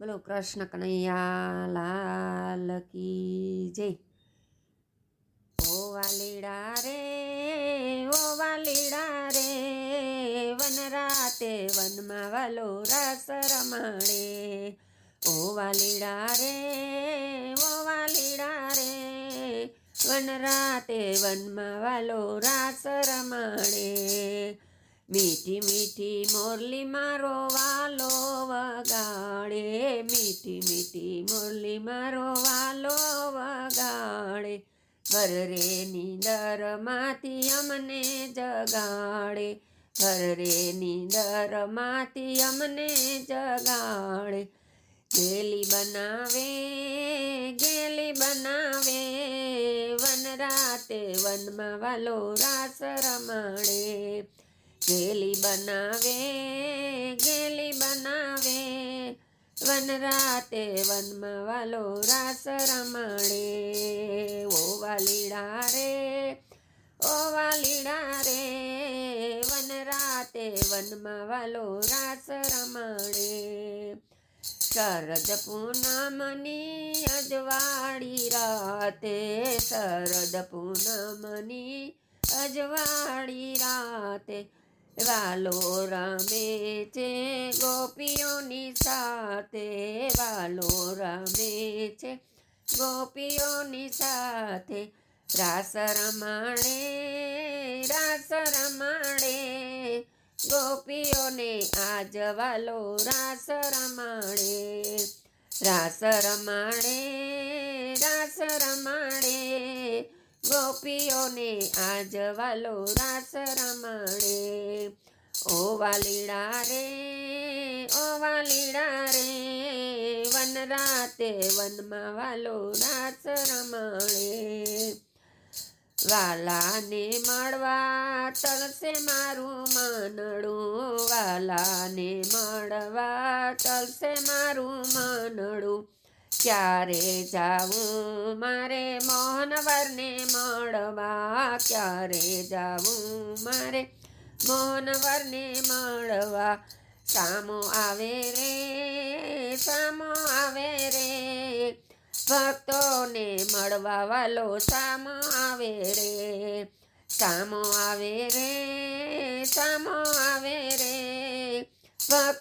બોલો, કૃષ્ણ કનૈયા, લાલ કી જય. ઓ વાલીડા રે, ઓ વાલીડા રે, વન રાતે વનમાં વાલો રાસ રમાડે. ઓ વાલીડા રે, ઓ વાલીડા રે, વન રાતે વનમાં વાલો રાસ રમાડે. મીઠી મીઠી મોરલી મારો વાલો વગાડે. મીઠી મીઠી મુરલી મારો વાલો વગાડે. ઘર રે નીંદરમાંથી અમને જગાડે. ઘર રે નીંદરમાંથી અમને જગાડે. ગેલી બનાવે ગેલી બનાવે. વન રાતે વનમાં વાલો રાસ રમાડે. ગેલી બનાવે, ગેલી વન રાતે વનમાં વાલો રાસ રમાડે. ઓ વાલીડા રે, ઓ વાલીડા રે, વન રાતે વનમાં વાલો રાસ રમાડે. શરદ પૂનમની અજવાળી રાતે, શરદ પૂનમની અજવાળી રાતે વાલો રમે છે ગોપીઓની સાથે વાલો રમે છે ગોપીઓની સાથે. રાસ રમાડે રાસ રમાડે, ગોપીઓને આજ વાલો રાસ રમાડે. રાસ રમાડે રાસ રમાડે ગોપીઓને આજ વાલો રાસ રમાડે. ઓ વાલીડા રે, ઓ વાલીડા રે, વન રાતે વનમાં વાલો રાસ રમાડે. વાલાને મળવા તળશે મારું માનડું. વાલાને મળવા તળશે મારું માનડું. ક્યારે જાવું? મારે મોહનવરને મળવા ક્યારે જાવું? મારે મોહનવરને મળવા સામો આવે રે, સામો આવે રે. ભક્તોને મળવા વાલો સામો આવે રે, સામો આવે રે.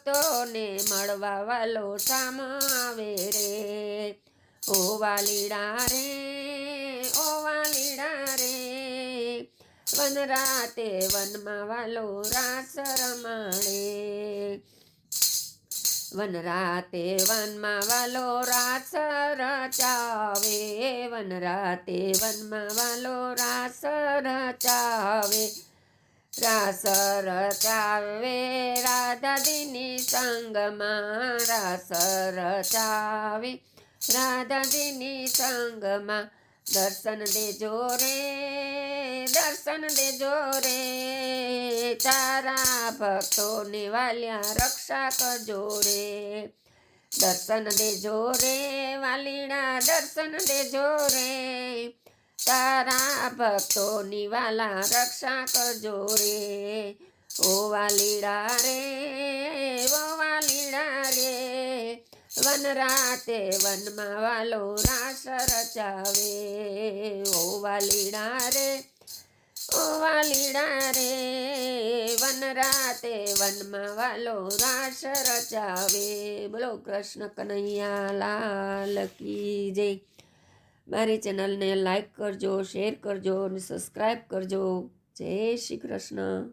ભક્તોને મળવા વાલો સામો આવે રે. ઓ વાલીડા રે, ઓ વાલીડા રે. વન રાતે વનમાં વાલો રાસ રમાડે. વન રાતે વનમાં વાલો રાસ રચાવે. વન રાતે વનમાં વાલો રાસ રચાવે. રાસ રચાવે રાધાજીની સંગમાં. રાસ રચાવે રાધાજીની સંગમાં. દર્શન દેજો રે, દર્શન દેજો રે. તારા ભક્તોને વાલ્યા રક્ષા કરજો રે. દર્શન દેજો રે વાલીડા દર્શન દેજો રે. તારા ભક્તોની વાલા રક્ષા કરજો રે. ઓ વાલીડા રે, ઓ વાલીડા રે. વન રાતે વનમાં વાલો રાસ રચાવે. ઓ વાલીડા રે, ઓ વાલીડા રે. વન રાતે વનમાં વાલો રાસ રચાવે. બોલો કૃષ્ણ કનૈયા લાલ કી જય. મારી ચેનલને લાઈક કરજો શેર કરજો અને સબસ્ક્રાઈબ કરજો. જય શ્રી કૃષ્ણ.